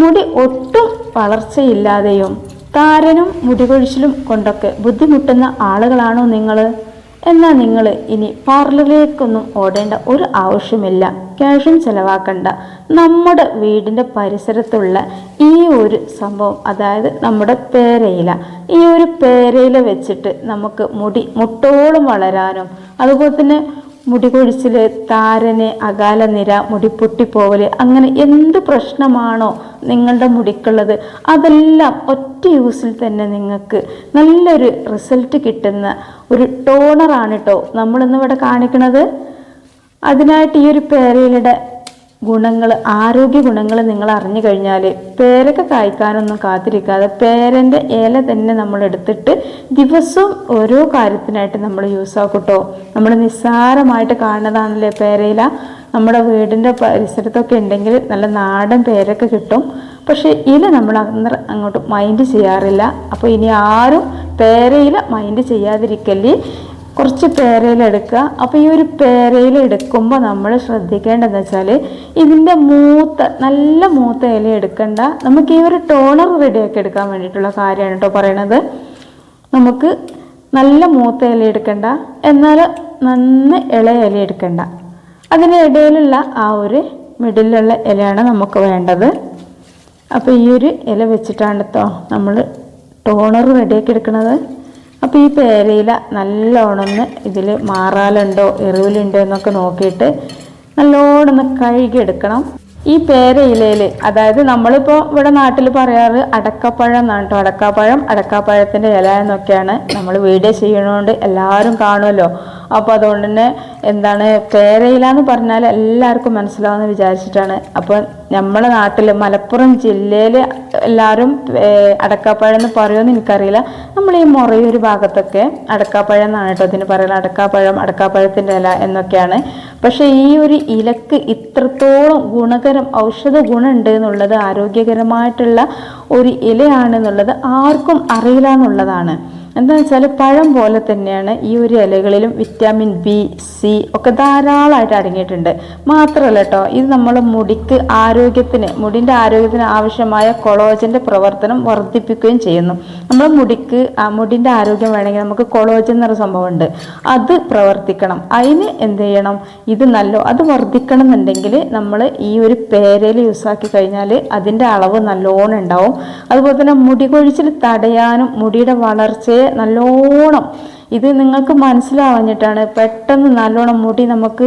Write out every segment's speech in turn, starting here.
മുടി ഒട്ടും വളർച്ചയില്ലാതെയും താരനും മുടികൊഴിച്ചിലും കൊണ്ടൊക്കെ ബുദ്ധിമുട്ടുന്ന ആളുകളാണോ നിങ്ങൾ എന്നാൽ നിങ്ങൾ ഇനി പാർലറിലേക്കൊന്നും ഓടേണ്ട ഒരു ആവശ്യമില്ല. ക്യാഷും ചിലവാക്കണ്ട. നമ്മുടെ വീടിന്റെ പരിസരത്തുള്ള ഈ ഒരു സംഭവം അതായത് നമ്മുടെ പേരയില ഈ ഒരു പേരയില വെച്ചിട്ട് നമുക്ക് മുടി മുട്ടോളം വളരാനും അതുപോലെ തന്നെ മുടി കൊഴിച്ചിൽ താരന് അകാല നിര മുടി പൊട്ടിപ്പോവൽ അങ്ങനെ എന്ത് പ്രശ്നമാണോ നിങ്ങളുടെ മുടിക്കുള്ളത് അതെല്ലാം ഒറ്റ യൂസിൽ തന്നെ നിങ്ങൾക്ക് നല്ലൊരു റിസൾട്ട് കിട്ടുന്ന ഒരു ടോണറാണ് കേട്ടോ നമ്മളിന്നിവിടെ കാണിക്കുന്നത് അതിനായിട്ട് ഈ ഒരു പേരയിലയുടെ ഗുണങ്ങൾ ആരോഗ്യ ഗുണങ്ങൾ നിങ്ങൾ അറിഞ്ഞു കഴിഞ്ഞാൽ പേരൊക്കെ കായ്ക്കാനൊന്നും കാത്തിരിക്കാതെ പേരന്റെ ഇല തന്നെ നമ്മൾ എടുത്തിട്ട് ദിവസവും ഓരോ കാര്യത്തിനായിട്ട് നമ്മൾ യൂസ് ആക്കട്ടോ. നമ്മൾ നിസ്സാരമായിട്ട് കാണുന്നതാണല്ലേ പേരയില. നമ്മുടെ വീടിന്റെ പരിസരത്തൊക്കെ ഉണ്ടെങ്കിൽ നല്ല നാടൻ പേരൊക്കെ കിട്ടും. പക്ഷേ ഇല നമ്മൾ അന്ന് അങ്ങോട്ട് മൈൻഡ് ചെയ്യാറില്ല. അപ്പോൾ ഇനി ആരും പേരയില മൈൻഡ് ചെയ്യാതിരിക്കല്ലേ കുറച്ച് പേരയിലെടുക്കുക അപ്പോൾ ഈ ഒരു പേരയില എടുക്കുമ്പോൾ നമ്മൾ ശ്രദ്ധിക്കേണ്ടതെന്ന് വെച്ചാൽ ഇതിന്റെ മൂത്ത നല്ല മൂത്ത ഇല എടുക്കണ്ട. നമുക്ക് ഈ ഒരു ടോണർ റെഡിയാക്കി എടുക്കാൻ വേണ്ടിയിട്ടുള്ള കാര്യമാണ് കേട്ടോ പറയണത്. നമുക്ക് നല്ല മൂത്ത ഇല എടുക്കണ്ട. എന്നാൽ നന്ന ഇളയ ഇല എടുക്കണ്ട. അതിനിടയിലുള്ള ആ ഒരു മിഡിലുള്ള ഇലയാണ് നമുക്ക് വേണ്ടത്. അപ്പോൾ ഈ ഒരു ഇല വെച്ചിട്ടാണ് കേട്ടോ നമ്മൾ ടോണർ റെഡിയാക്കി എടുക്കുന്നത് അപ്പോൾ ഈ പേരയില നല്ലോണമെന്ന് ഇതിൽ മാറാലുണ്ടോ എറിവിലുണ്ടോ എന്നൊക്കെ നോക്കിയിട്ട് നല്ലോണം ഒന്ന് കഴുകിയെടുക്കണം. ഈ പേരയിലയിൽ അതായത് നമ്മളിപ്പോൾ ഇവിടെ നാട്ടിൽ പറയാറ് അടക്കപ്പഴം എന്നാണ് കേട്ടോ അടക്കാപ്പഴം അടക്കാപ്പഴത്തിന്റെ ഇല എന്നൊക്കെയാണ് നമ്മൾ വീഡിയോ ചെയ്യണോണ്ട് എല്ലാവരും കാണുമല്ലോ അപ്പോൾ അതുകൊണ്ട് തന്നെ എന്താണ് പേരയില എന്ന് പറഞ്ഞാൽ എല്ലാവർക്കും മനസ്സിലാവുമെന്ന് വിചാരിച്ചിട്ടാണ്. അപ്പോൾ നമ്മുടെ നാട്ടിൽ മലപ്പുറം ജില്ലയിൽ എല്ലാവരും അടക്കാപ്പഴം എന്ന് പറയുമെന്ന് എനിക്കറിയില്ല. നമ്മൾ ഈ മൊറയൂർ ഭാഗത്തൊക്കെ അടക്കാപ്പഴം എന്നാണ് കേട്ടോ ഇതിന് പറയുന്നത്. അടക്കാപ്പഴം അടക്കാപ്പഴത്തിന്റെ ഇല എന്നൊക്കെയാണ്. പക്ഷേ ഈ ഒരു ഇലക്ക് ഇത്രത്തോളം ഗുണകരം ഔഷധ ഗുണമുണ്ട് എന്നുള്ളത് ആരോഗ്യകരമായിട്ടുള്ള ഒരു ഇലയാണെന്നുള്ളത് ആർക്കും അറിയില്ല എന്നുള്ളതാണ്. എന്താണെന്ന് വെച്ചാൽ പഴം പോലെ തന്നെയാണ് ഈ ഒരു ഇലകളിലും വിറ്റാമിൻ ബി സി ഒക്കെ ധാരാളമായിട്ട് അടങ്ങിയിട്ടുണ്ട്. മാത്രമല്ല കേട്ടോ ഇത് നമ്മൾ മുടിക്ക് ആരോഗ്യത്തിന് മുടിന്റെ ആരോഗ്യത്തിന് ആവശ്യമായ കൊളോജന്റെ പ്രവർത്തനം വർദ്ധിപ്പിക്കുകയും ചെയ്യുന്നു. നമ്മൾ മുടിക്ക് മുടിന്റെ ആരോഗ്യം വേണമെങ്കിൽ നമുക്ക് കൊളോജൻ എന്നൊരു സംഭവമുണ്ട്. അത് പ്രവർത്തിക്കണം. അതിന് എന്ത് ചെയ്യണം? ഇത് നല്ല അത് വർദ്ധിക്കണം എന്നുണ്ടെങ്കിൽ നമ്മൾ ഈ ഒരു പേരയിൽ യൂസാക്കി കഴിഞ്ഞാൽ അതിന്റെ അളവ് നല്ലോണം ഉണ്ടാവും. അതുപോലെ തന്നെ മുടി കൊഴിച്ചിൽ തടയാനും മുടിയുടെ വളർച്ചയെ നല്ലോണം. ഇത് നിങ്ങൾക്ക് മനസ്സിലാവഞ്ഞിട്ടാണ് പെട്ടെന്ന് നല്ലോണം മുടി നമുക്ക്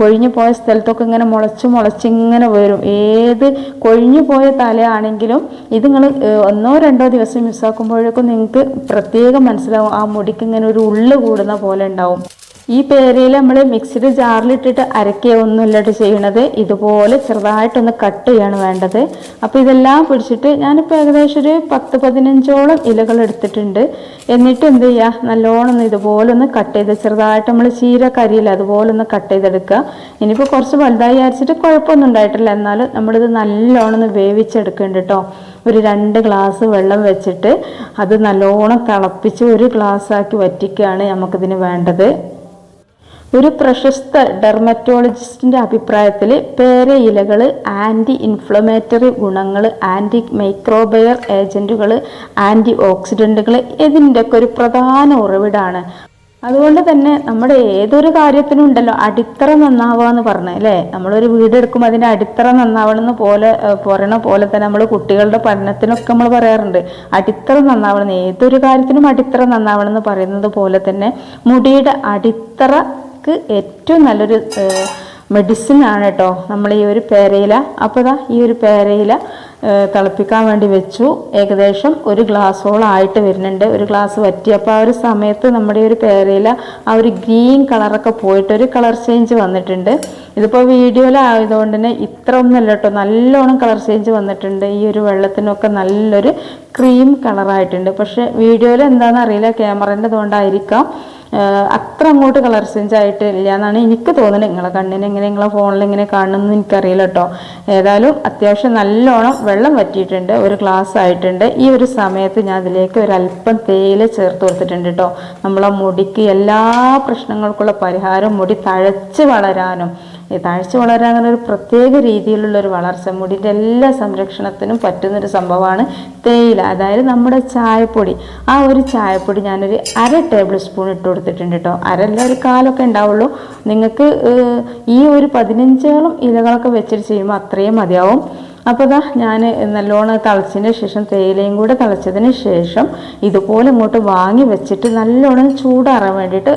കൊഴിഞ്ഞു പോയ സ്ഥലത്തൊക്കെ ഇങ്ങനെ മുളച്ച് മുളച്ച് ഇങ്ങനെ വരും. ഏത് കൊഴിഞ്ഞു പോയ തലയാണെങ്കിലും ഇത് നിങ്ങൾ ഒന്നോ രണ്ടോ ദിവസം മിസ്സാക്കുമ്പോഴേക്കും നിങ്ങൾക്ക് പ്രത്യേകം മനസ്സിലാവും ആ മുടിക്ക് ഇങ്ങനെ ഒരു ഉള്ളു കൂടുന്ന പോലെ ഉണ്ടാവും. ഈ പേരയിൽ നമ്മൾ മിക്സിഡ് ജാറിലിട്ടിട്ട് അരക്കുക ഒന്നുമില്ലാട്ട് ചെയ്യണത് ഇതുപോലെ ചെറുതായിട്ടൊന്ന് കട്ട് ചെയ്യാണ് വേണ്ടത്. അപ്പോൾ ഇതെല്ലാം പിടിച്ചിട്ട് ഞാനിപ്പോൾ ഏകദേശം ഒരു പത്ത് പതിനഞ്ചോളം ഇലകൾ എടുത്തിട്ടുണ്ട്. എന്നിട്ട് എന്ത് ചെയ്യുക നല്ലോണം ഇതുപോലെ ഒന്ന് കട്ട് ചെയ്ത് ചെറുതായിട്ട് നമ്മൾ ചീര കരിയില്ല അതുപോലെ ഒന്ന് കട്ട് ചെയ്തെടുക്കുക. ഇനിയിപ്പോൾ കുറച്ച് വലുതായി അരച്ചിട്ട് കുഴപ്പമൊന്നും ഉണ്ടായിട്ടില്ല. എന്നാലും നമ്മളിത് നല്ലോണം ഒന്ന് വേവിച്ചെടുക്കുന്നുണ്ട് കേട്ടോ. ഒരു രണ്ട് ഗ്ലാസ് വെള്ളം വെച്ചിട്ട് അത് നല്ലോണം തിളപ്പിച്ച് ഒരു ഗ്ലാസ് ആക്കി വറ്റിക്കുകയാണ് നമുക്കിതിന് വേണ്ടത്. ഒരു പ്രശസ്ത ഡെർമറ്റോളജിസ്റ്റിന്റെ അഭിപ്രായത്തിൽ പേര ഇലകൾ ആന്റി ഇൻഫ്ലമേറ്ററി ഗുണങ്ങൾ ആന്റി മൈക്രോബയർ ഏജന്റുകൾ ആന്റി ഓക്സിഡന്റുകൾ ഇതിന്റെയൊക്കെ ഒരു പ്രധാന ഉറവിടാണ്. അതുകൊണ്ട് തന്നെ നമ്മുടെ ഏതൊരു കാര്യത്തിനും ഉണ്ടല്ലോ അടിത്തറ നന്നാവുക എന്ന് പറഞ്ഞത് അല്ലേ? നമ്മളൊരു വീട് എടുക്കുമ്പോൾ അതിന്റെ അടിത്തറ നന്നാവണമെന്ന് പോലെ പറയണ പോലെ തന്നെ നമ്മൾ കുട്ടികളുടെ പഠനത്തിനൊക്കെ നമ്മൾ പറയാറുണ്ട്. അടിത്തറ നന്നാവണം ഏതൊരു കാര്യത്തിനും അടിത്തറ നന്നാവണം എന്ന് പറയുന്നത് പോലെ തന്നെ മുടിയുടെ അടിത്തറക്ക് ഏറ്റവും നല്ലൊരു മെഡിസിൻ ആണ് കേട്ടോ നമ്മൾ ഈ ഒരു പേരയില അപ്പോൾ ദാ ഈ ഒരു പേരയില തിളപ്പിക്കാൻ വേണ്ടി വെച്ചു. ഏകദേശം ഒരു ഗ്ലാസ്സോളം ആയിട്ട് വരുന്നുണ്ട്. ഒരു ഗ്ലാസ് വറ്റി. അപ്പോൾ ആ ഒരു സമയത്ത് നമ്മുടെ ഈ ഒരു പേരയില ആ ഒരു ഗ്രീൻ കളറൊക്കെ പോയിട്ട് ഒരു കളർ ചേഞ്ച് വന്നിട്ടുണ്ട്. ഇതിപ്പോൾ വീഡിയോയിലായതുകൊണ്ട് തന്നെ ഇത്ര ഒന്നുമല്ല കേട്ടോ നല്ലോണം കളർ ചേഞ്ച് വന്നിട്ടുണ്ട്. ഈ ഒരു വെള്ളത്തിനൊക്കെ നല്ലൊരു ക്രീം കളറായിട്ടുണ്ട്. പക്ഷേ വീഡിയോയിൽ എന്താണെന്ന് അറിയില്ല. ക്യാമറേന്റെ അതുകൊണ്ടായിരിക്കാം അത്ര അങ്ങോട്ട് കളർ ചേഞ്ച് ആയിട്ട് ഇല്ല എന്നാണ് എനിക്ക് തോന്നുന്നത്. നിങ്ങളെ കണ്ണിന് എങ്ങനെ നിങ്ങളെ ഫോണിൽ എങ്ങനെ കാണുമെന്ന് എനിക്കറിയില്ല കേട്ടോ. ഏതായാലും അത്യാവശ്യം നല്ലോണം വെള്ളം വറ്റിയിട്ടുണ്ട് ഒരു ഗ്ലാസ് ആയിട്ടുണ്ട്. ഈ ഒരു സമയത്ത് ഞാൻ അതിലേക്ക് ഒരു അല്പം തേയില ചേർത്ത് കൊടുത്തിട്ടുണ്ട് കേട്ടോ. നമ്മളെ മുടിക്ക് എല്ലാ പ്രശ്നങ്ങൾക്കുള്ള പരിഹാരം മുടി തഴച്ച് വളരാനും താഴ്ച വളരാൻ അങ്ങനെ ഒരു പ്രത്യേക രീതിയിലുള്ള ഒരു വളർച്ച മുടിന്റെ എല്ലാ സംരക്ഷണത്തിനും പറ്റുന്നൊരു സംഭവമാണ് തേയില. അതായത് നമ്മുടെ ചായപ്പൊടി. ആ ഒരു ചായപ്പൊടി ഞാനൊരു അര ടേബിൾ സ്പൂൺ ഇട്ട് കൊടുത്തിട്ടുണ്ട് കേട്ടോ അരല്ല ഒരു കാലൊക്കെ ഉണ്ടാവുള്ളൂ. നിങ്ങൾക്ക് ഈ ഒരു പതിനഞ്ചോളം ഇലകളൊക്കെ വെച്ചിട്ട് ചെയ്യുമ്പോൾ അത്രയും മതിയാവും. അപ്പോൾ ഇതാ ഞാൻ നല്ലോണം തിളച്ചതിന് ശേഷം തേയിലയും കൂടെ തിളച്ചതിന് ശേഷം ഇതുപോലെ ഇങ്ങോട്ട് വാങ്ങി വെച്ചിട്ട് നല്ലോണം ചൂടാറാൻ വേണ്ടിയിട്ട്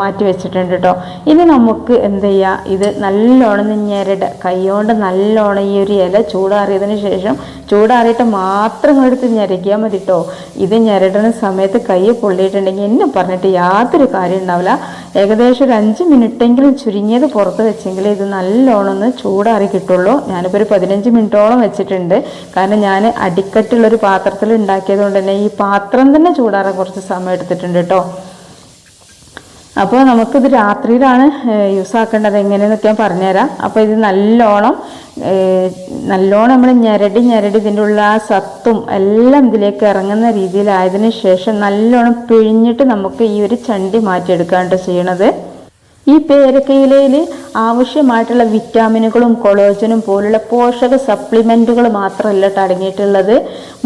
മാറ്റി വെച്ചിട്ടുണ്ട് കേട്ടോ ഇനി നമുക്ക് എന്ത് ചെയ്യുക ഇത് നല്ലോണം ഞെരട്. കൈകൊണ്ട് നല്ലോണം ഈ ഒരു ഇല ചൂടാറിയതിന് ശേഷം ചൂടാറിയിട്ട് മാത്രം ഇങ്ങോട്ട് ഞരക്കിയാൽ മതി കേട്ടോ ഇത് ഞെരടുന്ന സമയത്ത് കൈ പൊള്ളിയിട്ടുണ്ടെങ്കിൽ എന്നെ പറഞ്ഞിട്ട് യാതൊരു കാര്യം ഉണ്ടാവില്ല. ഏകദേശം ഒരു അഞ്ച് മിനിറ്റെങ്കിലും ചുരുങ്ങിയത് പുറത്ത് വെച്ചെങ്കിൽ ഇത് നല്ലോണം ഒന്ന് ചൂടാറി കിട്ടുള്ളൂ. ഞാനിപ്പോൾ ഒരു പതിനഞ്ച് മിനിറ്റോളം വെച്ചിട്ടുണ്ട്. കാരണം ഞാൻ അടിക്കട്ടുള്ളൊരു പാത്രത്തിൽ ഉണ്ടാക്കിയത് കൊണ്ട് തന്നെ ഈ പാത്രം തന്നെ ചൂടാറാൻ കുറച്ച് സമയം എടുത്തിട്ടുണ്ട് കേട്ടോ അപ്പോൾ നമുക്കിത് രാത്രിയിലാണ് യൂസ് ആക്കേണ്ടത് എങ്ങനെയെന്നൊക്കെ ഞാൻ പറഞ്ഞുതരാം. അപ്പോൾ ഇത് നല്ലോണം നല്ലോണം നമ്മൾ ഞെരടി ഞെരടി ഇതിന്റെ ഉള്ള ആ സത്തും എല്ലാം ഇതിലേക്ക് ഇറങ്ങുന്ന രീതിയിലായതിനു ശേഷം നല്ലോണം പിഴിഞ്ഞിട്ട് നമുക്ക് ഈ ഒരു ചണ്ടി മാറ്റിയെടുക്കാണ്ട് ചെയ്യണത്. ഈ പേരക്കയിലയിൽ ആവശ്യമായിട്ടുള്ള വിറ്റാമിനുകളും കൊളോജനും പോലുള്ള പോഷക സപ്ലിമെന്റുകൾ മാത്രമല്ല അടങ്ങിയിട്ടുള്ളത്.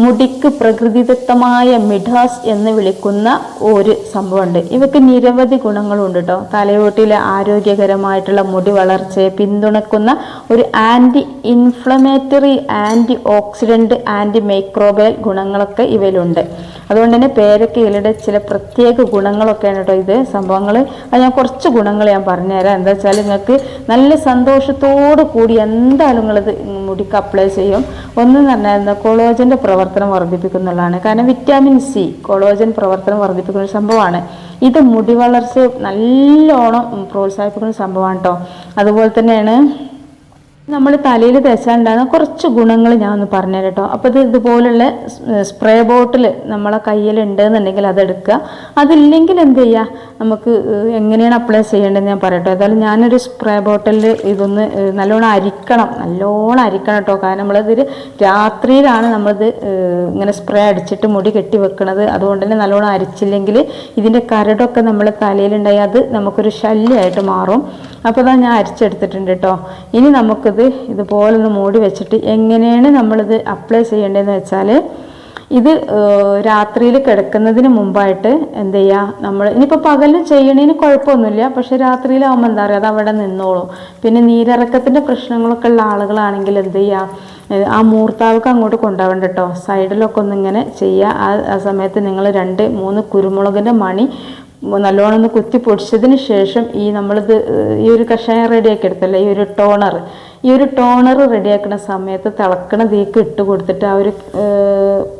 മുടിക്ക് പ്രകൃതിദത്തമായ മിഡാസ് എന്ന് വിളിക്കുന്ന ഒരു സംഭവമുണ്ട്. ഇവയ്ക്ക് നിരവധി ഗുണങ്ങളുണ്ട് കേട്ടോ. തലയോട്ടിലെ ആരോഗ്യകരമായിട്ടുള്ള മുടി വളർച്ചയെ പിന്തുണക്കുന്ന ഒരു anti inflammatory anti oxidant anti microbial ഗുണങ്ങളൊക്കെ ഇവയിലുണ്ട്. അതുകൊണ്ട് തന്നെ പേരക്കയിലയുടെ ചില പ്രത്യേക ഗുണങ്ങളൊക്കെയാണ് കേട്ടോ ഇത് സംഭവങ്ങൾ അത് ഞാൻ കുറച്ച് ഗുണങ്ങൾ ഞാൻ പറഞ്ഞുതരാം. എന്താ വെച്ചാൽ നിങ്ങൾക്ക് നല്ല സന്തോഷത്തോടു കൂടി എന്തായാലും നിങ്ങളത് മുടിക്ക് അപ്ലൈ ചെയ്യും. ഒന്ന് പറഞ്ഞാൽ എന്താ കൊളോജന്റെ പ്രവർത്തനം വർദ്ധിപ്പിക്കുന്നുള്ളതാണ് കാരണം വിറ്റാമിൻ സി കൊളോജൻ പ്രവർത്തനം വർദ്ധിപ്പിക്കുന്ന ഒരു സംഭവമാണ്. ഇത് മുടി വളർച്ച നല്ലോണം പ്രോത്സാഹിപ്പിക്കുന്ന സംഭവമാണ് കേട്ടോ. അതുപോലെ തന്നെയാണ് നമ്മൾ തലയിൽ തേച്ചാലുണ്ടാകുന്ന കുറച്ച് ഗുണങ്ങൾ ഞാൻ ഒന്ന് പറഞ്ഞുതരാം കേട്ടോ അപ്പോൾ ഇത് ഇതുപോലുള്ള സ്പ്രേ ബോട്ടിൽ നമ്മളെ കയ്യിലുണ്ട് എന്നുണ്ടെങ്കിൽ അതെടുക്കുക. അതില്ലെങ്കിൽ എന്ത് ചെയ്യുക നമുക്ക് എങ്ങനെയാണ് അപ്ലൈ ചെയ്യേണ്ടതെന്ന് ഞാൻ പറയട്ടോ. ഏതായാലും ഞാനൊരു സ്പ്രേ ബോട്ടിൽ ഇതൊന്ന് നല്ലോണം അരിക്കണം. നല്ലോണം അരിക്കണം കേട്ടോ കാരണം നമ്മളിതൊരു രാത്രിയിലാണ് നമ്മളിത് ഇങ്ങനെ സ്പ്രേ അടിച്ചിട്ട് മുടി കെട്ടി വെക്കണത്. അതുകൊണ്ട് തന്നെ നല്ലോണം അരിച്ചില്ലെങ്കിൽ ഇതിന്റെ കരടൊക്കെ നമ്മളെ തലയിലുണ്ടായി അത് നമുക്കൊരു ശല്യമായിട്ട് മാറും. അപ്പോൾ അതാ ഞാൻ അരിച്ചെടുത്തിട്ടുണ്ട് കേട്ടോ ഇനി നമുക്കിത് ഇതുപോലെ ഒന്ന് മൂടി വെച്ചിട്ട് എങ്ങനെയാണ് നമ്മളിത് അപ്ലൈ ചെയ്യേണ്ടതെന്ന് വെച്ചാൽ ഇത് രാത്രിയിൽ കിടക്കുന്നതിന് മുമ്പായിട്ട് എന്ത് ചെയ്യുക നമ്മൾ ഇനിയിപ്പോൾ പകലിൽ ചെയ്യണതിന് കുഴപ്പമൊന്നുമില്ല പക്ഷെ രാത്രിയിലാവുമ്പോൾ എന്താ പറയുക അത് അവിടെ നിന്നോളും. പിന്നെ നീരിറക്കത്തിന്റെ പ്രശ്നങ്ങളൊക്കെ ഉള്ള ആളുകളാണെങ്കിൽ എന്ത് ചെയ്യുക ആ മൂർത്താവൊക്കെ അങ്ങോട്ട് കൊണ്ടുപോകണ്ട കേട്ടോ സൈഡിലൊക്കെ ഒന്നിങ്ങനെ ചെയ്യുക ആ ആ സമയത്ത് നിങ്ങൾ രണ്ട് മൂന്ന് കുരുമുളകിന്റെ മണി നല്ലോണം ഒന്ന് കുത്തി പൊടിച്ചതിന് ശേഷം ഈ നമ്മളിത് ഈ ഒരു കഷായം റെഡിയാക്കി എടുത്തല്ലേ ഈ ഒരു ടോണർ ഈ ഒരു ടോണർ റെഡിയാക്കുന്ന സമയത്ത് തിളക്കണ തീക്ക് ഇട്ട് കൊടുത്തിട്ട് ആ ഒരു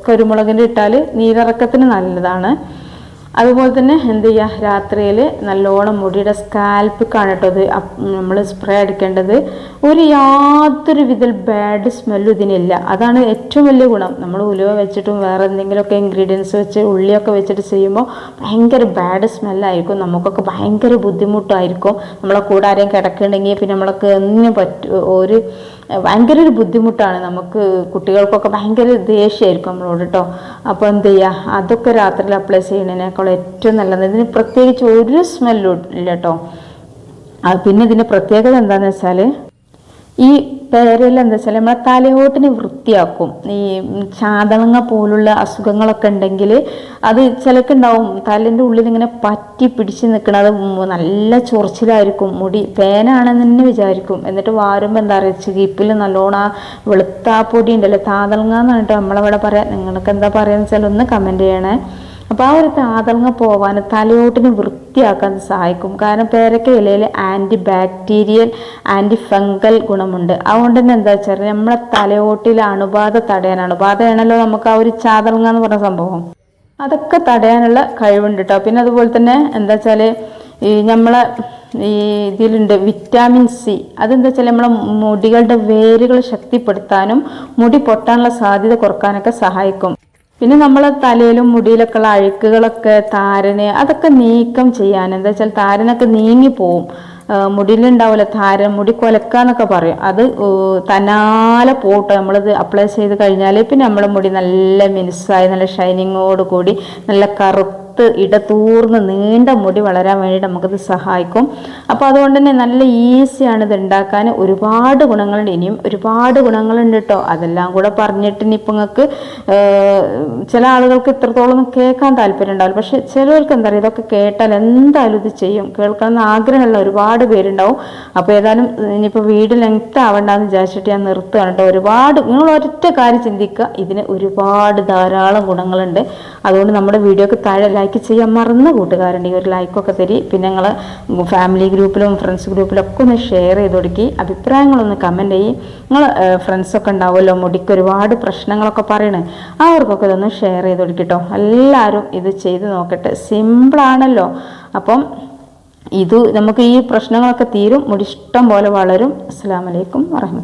കുരുമുളകിന്റെ ഇട്ടാൽ നീരിറക്കത്തിന് നല്ലതാണ്. അതുപോലെ തന്നെ എന്ത് ചെയ്യുക? രാത്രിയിൽ നല്ലോണം മുടിയുടെ സ്കാൽപ്പിക്കാണ് കേട്ടോ നമ്മൾ സ്പ്രേ അടിക്കേണ്ടത്. ഒരു യാതൊരു വിധ ബാഡ് സ്മെല്ലും ഇതിനില്ല. അതാണ് ഏറ്റവും വലിയ ഗുണം. നമ്മൾ ഉലുവ വെച്ചിട്ടും വേറെ എന്തെങ്കിലുമൊക്കെ ഇൻഗ്രീഡിയൻസ് വെച്ച് ഉള്ളിയൊക്കെ വെച്ചിട്ട് ചെയ്യുമ്പോൾ ഭയങ്കര ബാഡ് സ്മെല്ലായിരിക്കും നമുക്കൊക്കെ ഭയങ്കര ബുദ്ധിമുട്ടായിരിക്കും. നമ്മളെ കൂടെ ആരെയും കിടക്കുന്നുണ്ടെങ്കിൽ പിന്നെ നമ്മളൊക്കെ ഒന്നിനും പറ്റും ഒരു ഭയങ്കര ഒരു ബുദ്ധിമുട്ടാണ്. നമുക്ക് കുട്ടികൾക്കൊക്കെ ഭയങ്കര ദേഷ്യമായിരിക്കും നമ്മളോട് കേട്ടോ അപ്പോൾ എന്ത് ചെയ്യുക അതൊക്കെ രാത്രിയിൽ അപ്ലൈ ചെയ്യുന്നതിനേക്കാൾ ഏറ്റവും നല്ലത്. ഇതിന് പ്രത്യേകിച്ച് ഒരു സ്മെല്ലും ഇല്ല കേട്ടോ പിന്നെ ഇതിന്റെ പ്രത്യേകത എന്താണെന്ന് വെച്ചാൽ ഈ പേരയിൽ എന്താ വെച്ചാൽ നമ്മളെ തലയോട്ടിനെ വൃത്തിയാക്കും. ഈ ചാതളങ്ങ പോലുള്ള അസുഖങ്ങളൊക്കെ ഉണ്ടെങ്കിൽ അത് ചിലക്കുണ്ടാവും. തലേന്റെ ഉള്ളിൽ ഇങ്ങനെ പറ്റി പിടിച്ച് നിൽക്കണത് നല്ല ചൊറിച്ചിലായിരിക്കും. മുടി പേനാണെന്ന് തന്നെ വിചാരിക്കും. എന്നിട്ട് വാരുമ്പോൾ എന്താ പറയുക ചീപ്പിൽ നല്ലോണം ആ പൊടി ഉണ്ടല്ലോ താതളങ്ങ എന്ന് പറഞ്ഞിട്ട് നമ്മളവിടെ പറയാം നിങ്ങൾക്ക് എന്താ പറയുക വെച്ചാൽ ഒന്ന് കമന്റ് ചെയ്യണേ. അപ്പോൾ ആ ഒരു താതളങ്ങ പോവാൻ തലയോട്ടിന് വൃത്തിയാക്കാൻ സഹായിക്കും. കാരണം പേരക്ക ഇലയിൽ ആന്റി ബാക്ടീരിയൽ ആന്റി ഫംഗൽ ഗുണമുണ്ട്. അതുകൊണ്ട് തന്നെ എന്താ വെച്ചാൽ നമ്മളെ തലയോട്ടിലെ അണുബാധ തടയാൻ അണുബാധയാണല്ലോ നമുക്ക് ആ ഒരു ചാതളങ്ങ എന്ന് പറഞ്ഞ സംഭവം. അതൊക്കെ തടയാനുള്ള കഴിവുണ്ട് കേട്ടോ പിന്നെ അതുപോലെ തന്നെ എന്താ വെച്ചാൽ ഈ നമ്മളെ ഈ ഇതിലുണ്ട് വിറ്റാമിൻ സി അതെന്താ വെച്ചാൽ നമ്മളെ മുടികളുടെ വേരുകൾ ശക്തിപ്പെടുത്താനും മുടി പൊട്ടാനുള്ള സാധ്യത കുറക്കാനൊക്കെ സഹായിക്കും. പിന്നെ നമ്മൾ തലയിലും മുടിയിലൊക്കെ ഉള്ള അഴുക്കുകളൊക്കെ താരന് അതൊക്കെ നീക്കം ചെയ്യാൻ. എന്താ വെച്ചാൽ താരനൊക്കെ നീങ്ങിപ്പോവും. പോവും മുടിയിലുണ്ടാവില്ല താരൻ മുടി കൊലക്കാന്നൊക്കെ പറയും. അത് തന്നാലെ പോട്ടെ. നമ്മളിത് അപ്ലൈ ചെയ്ത് കഴിഞ്ഞാൽ പിന്നെ നമ്മുടെ മുടി നല്ല മിനുസായി നല്ല ഷൈനിങ്ങോട് കൂടി നല്ല കറുത്ത ഇടത്തൂർന്ന് നീണ്ട മുടി വളരാൻ വേണ്ടിയിട്ട് നമുക്കിത് സഹായിക്കും. അപ്പോൾ അതുകൊണ്ട് തന്നെ നല്ല ഈസിയാണ് ഇത് ഉണ്ടാക്കാൻ. ഒരുപാട് ഗുണങ്ങളുണ്ട്. ഇനിയും ഒരുപാട് ഗുണങ്ങളുണ്ട് കേട്ടോ അതെല്ലാം കൂടെ പറഞ്ഞിട്ട് ഇനിയിപ്പോൾ നിങ്ങൾക്ക് ചില ആളുകൾക്ക് ഇത്രത്തോളം കേൾക്കാൻ താല്പര്യം ഉണ്ടാവില്ല. പക്ഷെ ചിലവർക്ക് എന്താ പറയുക ഇതൊക്കെ കേട്ടാൽ എന്തായാലും ഇത് ചെയ്യും. കേൾക്കണമെന്ന് ആഗ്രഹമുള്ള ഒരുപാട് പേരുണ്ടാവും. അപ്പോൾ ഏതായാലും ഇനിയിപ്പോൾ വീട് ലെങ്ത് ആവണ്ടെന്ന് വിചാരിച്ചിട്ട് ഞാൻ നിർത്തുകയാണ് കേട്ടോ ഒരുപാട് നിങ്ങൾ ഒരൊറ്റ കാര്യം ചിന്തിക്കുക. ഇതിന് ഒരുപാട് ധാരാളം ഗുണങ്ങളുണ്ട്. അതുകൊണ്ട് നമ്മുടെ വീഡിയോക്ക് താഴെ ലൈക്ക് ചെയ്യാൻ മറന്ന ഈ ഒരു ലൈക്കൊക്കെ തരി. പിന്നെ ഞങ്ങൾ ഫാമിലി ഗ്രൂപ്പിലും ഫ്രണ്ട്സ് ഗ്രൂപ്പിലും ഒക്കെ ഒന്ന് ഷെയർ ചെയ്ത് കൊടുക്കി. അഭിപ്രായങ്ങളൊന്ന് കമന്റ് ചെയ്യും. നിങ്ങൾ ഫ്രണ്ട്സൊക്കെ ഉണ്ടാവുമല്ലോ മുടിക്ക് ഒരുപാട് പ്രശ്നങ്ങളൊക്കെ പറയണേ. അവർക്കൊക്കെ ഇതൊന്ന് ഷെയർ ചെയ്ത് കൊടുക്കട്ടോ എല്ലാവരും ഇത് ചെയ്ത് നോക്കട്ടെ. സിമ്പിളാണല്ലോ അപ്പം ഇത് നമുക്ക് ഈ പ്രശ്നങ്ങളൊക്കെ തീരും. മുടി ഇഷ്ടം പോലെ വളരും. അസ്സാം വലൈക്കും വറഹമത്തുള്ള